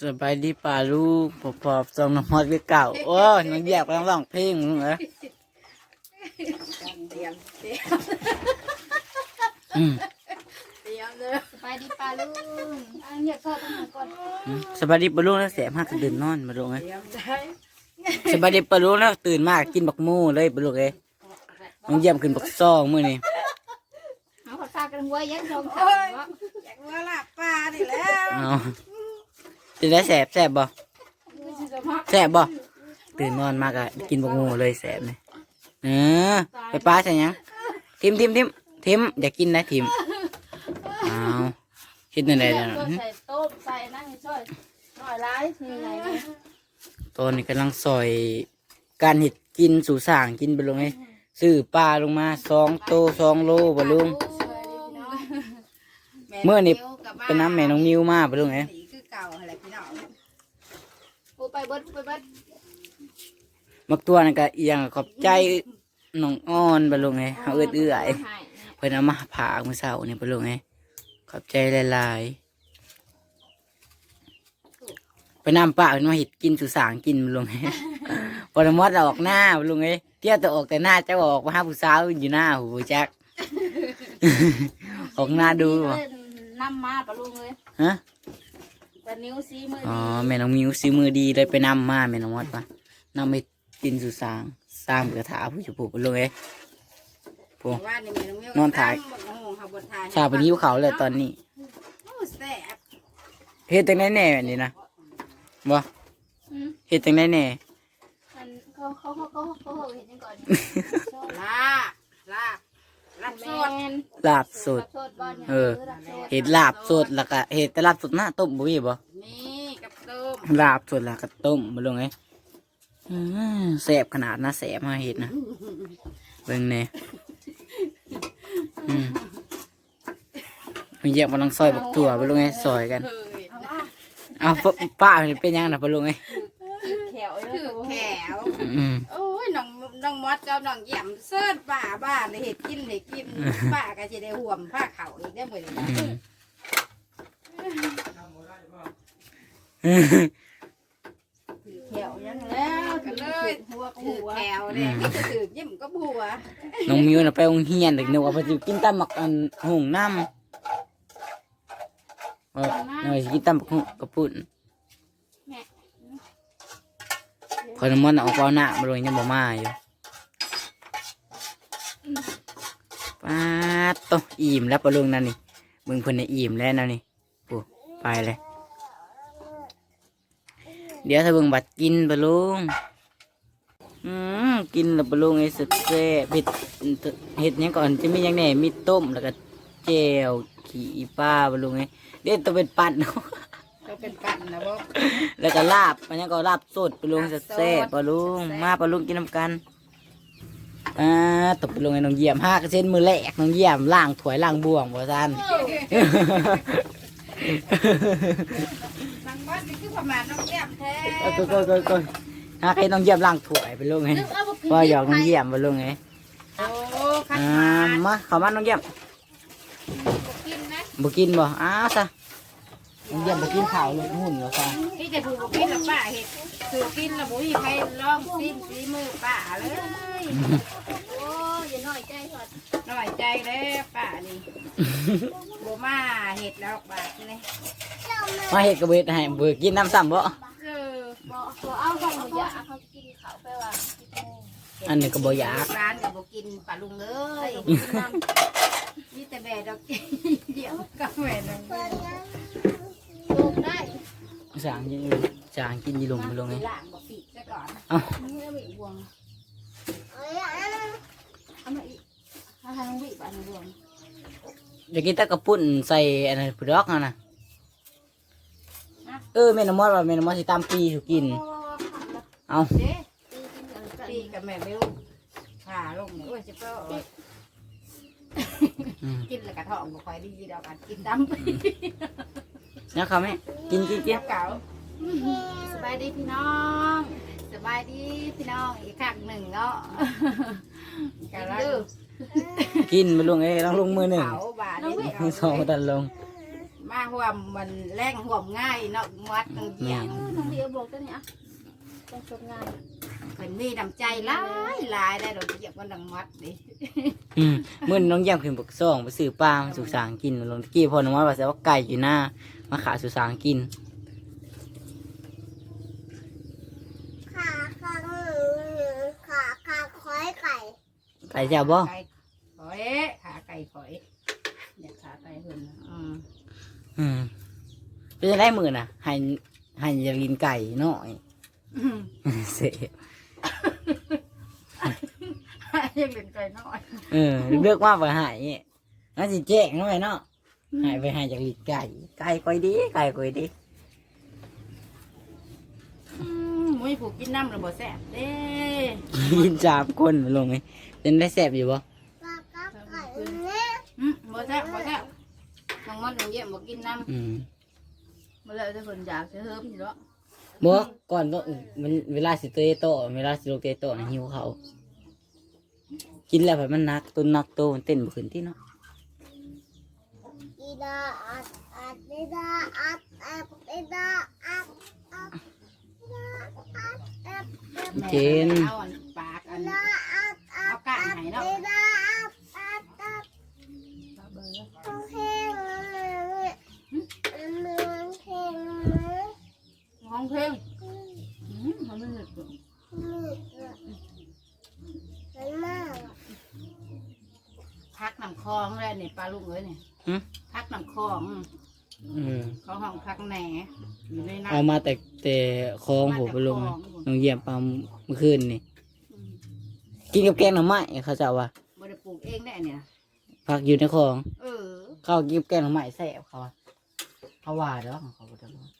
สบายดีป่าลูกปอบปอบจอมน้ำฮอดคือเก่า โอ้ยน้องแยกไปร้องเพลงมึงเหรอเตรียมเตรียมอืมเตรียมเลยไปดีปลาลุงอันเนี้ยก็ต้องมาก่อนอืมสบายดีป่าลูกแล้วแสบมากตื่นนอนมาลูกไงเตรียมใจสบายดีป่าลูกแล้วตื่นมากกินบักมูเลยป่าลูกเอ้ยน้องเยี่ยมขึ้นบักซองมื้อนี้เอาขอซากันหัวยังชงโอ้สามยวะอยากว่าลาบปลาดิแล้ว เอาจะได้แสบแสบบ่มือสิจะพักแสบบ่ตื่นนอนมากอะกินบักมูเลยแสบเลยเออไปป้าใช่ยังทิมทิมทิมทิมอยากกินนะทิมเอาคิดในไหนเลืเนี่อกยก็ใส่ต้มใส่นั่งช่วยหน่อยร้ายทีไหนเนี่ยตอนนี้กำลังซอย การเห็ดกินสู่สร้างกินไปลงไงซื้อปลาลงมาสองโตสองโลบ่ลุงเมื่อนี่เป็นน้ำแม่น้องนิวมาไปลงไง สีคือเก่าอะไรพี่น้อง ปู ไปเบิดไปเบิดมักตัวนั่นก็เอียงขอบใจน้องอ้อนไปลงไงเฮาเอื้อเอื้อยให้เพิ่นเอามาผากมื้อเช้านี่ไปลงไงขอบใจหลายๆไปนำป้าเพิ่นมาเห็ดกินสู่สร้างกินไปลงไงพอละมอดออกหน้าไปลงไงเที่ยวแต่ออกแต่หน้าเจ้าออกมาหาผู้สาวอยู่หน้าหูจักออกหน้าดูบ่น้ำมาปลาลุงเลยฮะ แต่นิ้วซีมืออ๋อดีแม่น้องมิวซื้อมือดีเลยไปนำมาแม่น้องมอดปะนำไปกินสู่สร้างสร้างกระถาผู้จุบุไปลงเอ้พวกว่านี่แม่น้องมิ้วนอนถ่ายบอกโอ้โหเขาบนถ่าย ชาไปยิ้วเขาเลยตอนนี้โอ้แซ่บเฮ็ดจังไดแน่แบบนี้นะบ่อืมเฮ็ดจังไดแน่อันเขาเขาเขาเขาเขาเห็นยังก่อน ลาบลาบ ลาบแมสดนลาบสดลาบสดบ้านเนี่ยเออลาบสดเฮ็ดลาบสดแล้วก็เฮ็ดแต่ลาบสดหน้าต้มบ่มีบ่นี่กับต้มลาบสดแล้วก็ต้มมาลงไงอือแซ่บขนาดนะแซ่บมาเฮ็ดนะเบิ่งแน่อืมมันแยกมาลังซอยบักถั่วไปลงไงซอยกันเคยเอาป้าป้าเป็นยังนะปะลุงไงแขวเลยคือแขวอืมโอ้ยน้องน้องมอด กับน้องแย้มเสิร์ชป่าบ้านเลยเห็ดกินเลยกินป้าก็จะได้ห่วมผ้าเขาอีกได้เหมือนอืมแขวยังแล้วก็เลยหัวถืหัอวแขวเนี่ยนี่จะถือยิ้มก็บัวน้องมิวน่ะไปโรงเรียนเด็กนึกว่าไปสิกินตำหมักอันหุงน้ำเออหน่อยสิกินตำหมักหุงกระปุ่นพอน้ำมันต์ออกเอาหน้ามาเลยยังบ่มาอยู่ ป้าดโตอิ่มแล้วปะลุงนั่นนี่มึงเพิ่นน่ะอิ่มแล้วนั่นนี่ปูไปเลย เดี๋ยวถ้าเบิ่งบัตรกินปะลุงอืมกินแล้วปะลุงไอ้สุดแซ่บเห็ดเห็ดหยังก่อนจะมีหยังแหน่มีต้มแล้วก็แจ่วขี่ปลาปะลุงไอ้เด็ดตัวเป็นปั่นก็เป็นกันนะบ่แล้วก็ลาบอันนี้ก็ลาบสดปะลุงแซ่บๆปะลุงมาปะลุงกินน้ำกัน อ่าตบปลงไอ้น้องเยี่ยมห้ากเซ็นมือแรกน้องเยี่ยมล่างถวยล่างบ่วงบ่ซันนางมอดนี่คือประมาณน้องแย้มแท้ก็ก็ก็ก็ห้าให้น้องเยี่ยมล่างถวยไปลงไอ้ว่าหยอกน้องเยี่ยมไปลงไอ้โอ้ขันอ่ามาเข้ามาน้องเยี่ยมกินนะบ่กินบ่อ้าวซะน้องเยี่ยมบ่กินข้าวเลยหุ่นเหรอซะนี่จะถูกกินหรือป้าเห็ด ถูกกินแล้วบุ้ยใครลองซิมซีมือป้าเลยโอ้ยอย่าน้อยใจถอดหน่อยใจเลยป้านี่โบมาเห็ดแล้วบาทนี่มาเฮ็ดกระเบ็ดให้เบื่อกินน้ำซ้ำบ่เออบอกตัวเอาของหนูอยากเขากินเขาไปว่าอันนี้ก็บ่อยากร้านกับบุกินป้าลุงเลยนี่แต่แม่ดอกเดี๋ยวกับแม่ดอกลูกได้ สร้างอยังสร้างกินอยู่ลงไปลงไงล่างบอกปีกซะก่อนเอ้านี่เอาไปบวงเอามาอีกเอาทางวิบานบวงอยากกินแตะกระปุ่นใส่อันนั้นผู้ดอกนั่นน่ะเออแม่นำมอดว่าแม่นำมอดสิตามปีถูกกิน เอาเด้ปีกับแม่ไม่รู้ผ่าลงโอ้ยจะเป้าอืมกินแล้วกระท้องบ่ค่อยดีดอกกันกินดำนะเขาแม่ กินกินกิเกี่นยวเก่าสบายดีพี่น้องสบายดีพี่น้องอีกครั้งหนึ่งเนาะกันแล้วกินไปลงไอ้ต้องลงมือหนึ่งเผาบาทนี่มือสองดันลงมมาห่วมมันแรงห่วมง่ายเนาะวัดน้องเยี่ยมเออน้องเดียวบอกตัวนี้อ่ะเป็นจบงานเพิ่นมีน้ำใจหลายหลายได้ดอกเยี่ยมมันดังวัดดิอืมมื้อนี้น้องแย้มขึ้นบักซ่องไปซื้อปลามาสู่สางกินลงตะกี้พอน้องว่าว่าสิว่าไก่อยู่หน้ามาขาสู่สางกิน ขาขาหนึ่งขาขาคอยไก่ไก่เจ้าบ่ไก่ข่อยขาไก่ข่อยเนี่ยขาไก่เพิ่นน่ะอืมอืมเป็นจังไดมื้อน่ะให้ให้อยากกินไก่น้อย เสะยังเป็นไก่น้อยเออเลือกว่าไปหายเนี่ยน่าสิแจ้งหน่อยเนาะหายไปหายจากลิ้นไก่ไก่ก้อยดีไก่ก้อยดีอืมมุ้ยผูกกินน้ำระบ่แซ่บเด้กินจาบคนมาลงไหมเป็นได้แสบอยู่บ่ปลากับไก่เนี่ยอืมบ่แซ่บบ่แซ่บน้องมดน้องเยี่ยมบ่กินน้อืมำมาเลยจะเพิ่นอยากจะเฮิมอยู่แล้ว บ่ก่อนบ่มันเวลาสิเตะโตะเวลาสิลงเตะโตะน่ะหิวเขาวกินแล้วแบบมันหนักตัวหนักตัวมันเต้นบ่ขึ้นที่เนาะ อีดาอัดอัดอีดาอัดอัดอีดาอัดอัดอีดาอัดอัดอัดเจน เอาอันปากอัน อีดาอัดอัเอาดกะให้เนาะอีดาอัดอัดอัดต้องเพลงเลยมันมันเพลงเลยห้อง เพลงอืมมันไม่หนึกมืดเลยมันมากพักน้ำคลองแล้วนี่ปลาลูกเอ้ยนี่หึ พักน้ำคลองอืมเขาห้องพักแหน่อยู่ในน้ำเอามาแต่แต่คลองผมไปลงมาแต่คลองน้องเยี่ยมปลาเมื่อคืนนี่อืมกินกับแกงหน่อไม้เขาจะว่าบ่ได้ปลูกเองได้เนี่ย พักอยู่ในคลอง เออ เขากินแกงหน่อไม้แซ่บเขาว่าเขาว่าเด้อของเขาบ่ได้ว่าตัก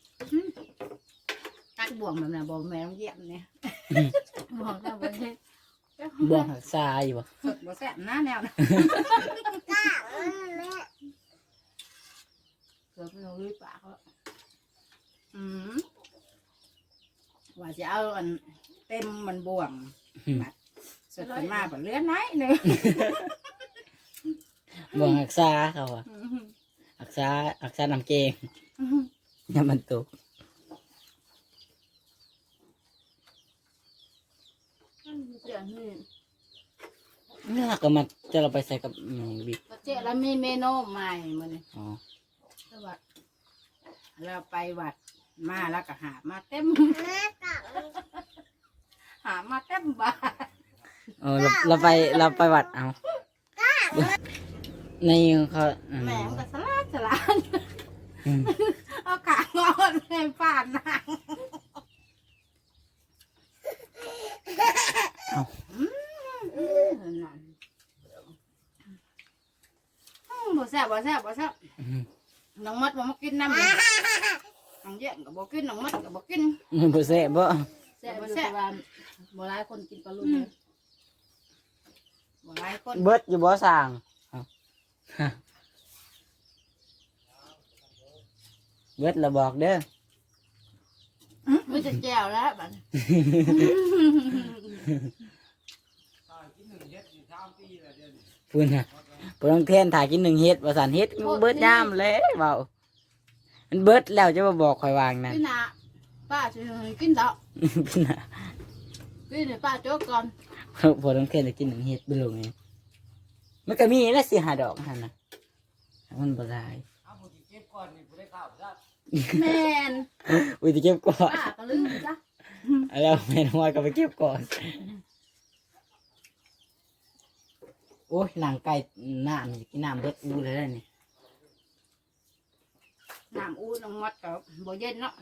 บ่วงแบบนั้นบ่แม่ต้องเยี่ยมเนี่ยบ่วงก็บ่ได้บ่วงหักซาอยู่บ่สดบ่แซ่บนะแนวนะกล้ามันแม่เกือบเป็นลุยปากแล้วอืมว่าจะเอาอันเต็มมันบ่วงอืมสดขึ้นมาแบบเลือดไหนหนึ่งบ่วงหักซาเขาว่าหักซาหักซาน้ำแกงยามันตก เสียงนี่นี่ยก็มาจะเราไปใส่กับอืมบิ๊กเจ๊แล้วมีเมนูใหม่มาเนี่ยอ๋อสวัสดเราไปวัดมาแล้วก็หามาเต็มแม่กล้ามันหามาเต็มบ้านเออเราเราไปเราไปวัดเอาในเขาอืมแหมมันก็สลาดสลาดอืมเอากางอนในป่านนาง อืมนั่นอืมบ่แซ่บบ่แซ่บบ่แซ่บอืมน้องมัดบ่มากินน้ำเลยน้องเย็นก็บ่กินน้องมัดก็บ่กินมันบ่แซ่บบ่แซ่บบ่แซ่บว่าบ่หลายคนกินปลาลูกเลยบ่หลายคนเบิดอยู่บ่สร้างเอาฮะเบิดเราบอกเด้อ ไม่จะแจ่วแล้วบัดนี้ พูดนะพลังเทนถ่ายกินหนึ่งเฮ็ดประสานเฮ็ดเบิดย่ามเลยเบามันเบิดแล้วจะมาบอกคอยวางนะกินน่ะป้าสิให้กินเถอะพูดนะกินให้ป้าโจ๊กก่อนพลังเทนจะกินหนึ่งเฮ็ดไปลงไงมันก็มีแล้วสิหาดอกหันนะมันบ่ได้ แม่นอุ้ยจะเก็บก่อนป้าก็ลืมจ้ะแล้วแม่น้อยก็ไปเก็บก่อนโอ้ยหลังไก่น้ำนี่กินน้ำเบิดอูเลยได้นี่น้ำอู้น้องมัดก็บ่เย็นเนาะ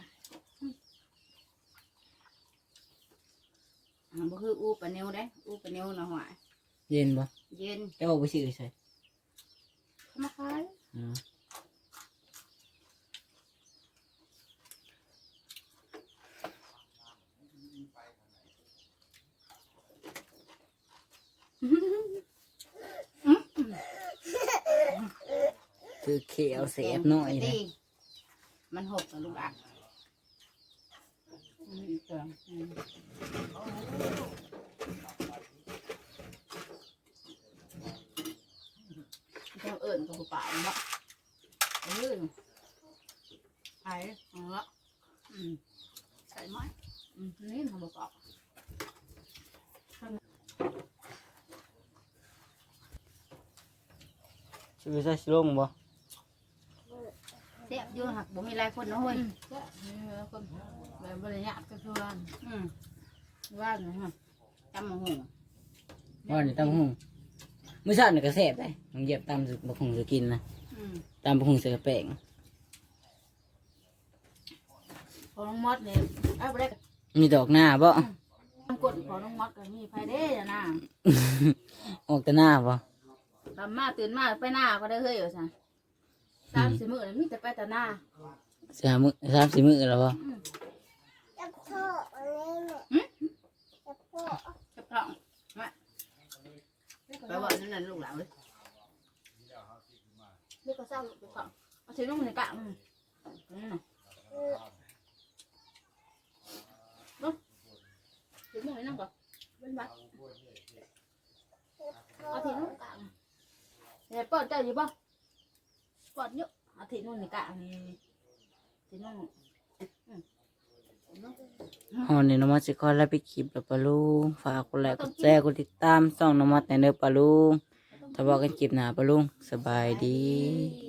อ่าบ่คืออู้ปลาเนียวเด้อู้ปลาเนียวนะหวายเย็นบ่เย็นจะบอกไปซื้อใส่เข้ามาขายอืม คือเขียวเสียบหน่อยนะมันหกกับลูกอะอืมอีกตัวเจ้าเอิญกับผู้ป่าเนาะเออไอ้เอาละอืมใส่ไหมอืมนี่ทำประกอบ สิไปใส่สิลงบ่เสียบอยู่หักบ่มีหลายคนนะเฮ้ยนี่คนแบบบริญาตก็คือว่าอืมว่าหน่อยฮะจำมาหูว่านี่ตำหุงมื้อเช้านี่ก็แซ่บได้มึงเหยียบตำสึกบ่คงสิกินนะอืมตำบ่คงใส่กระแป้งพอน้องมดเนี่ยเอาไปได้มีดอกหน้าบ่ทำกดพอน้องมดก็มีไฟเด้อนะ ออกแต่หน้าบ่ ทำมาตื่นมาไปหน้าก็ได้เฮ้ยเอาซะสามสี่มื้อนี่มีแต่ไปแต่หน้าสามมื้อสามสี่มื้อแล้วบ่จะพ่ออะไรเนี่ยจะพ่อจะพร้อมมาไปว่านั่นน่ะลูกหลานเลยเรียกก็เศร้าไปก่อนเอาชิ้นลงในกะมันนี่น่ะถึงหน่อยนั่งก่อนเป็นวัด พ่อ เอาทีนู้นกลาง เนี่ยปอดเจ้าอยู่บ่ปอดเยอะเอาทีนู่นในกะนี่ทีนู่นฮอนนี่น้องมัดสิขอลาไปคลิปแล้วปะลุงฝากกดไลค์กดแชร์กดติดตามช่องน้องมัดในเด้อปะลุงถ้าบอกกันคลิปหน้าปะลุงสบายดีดี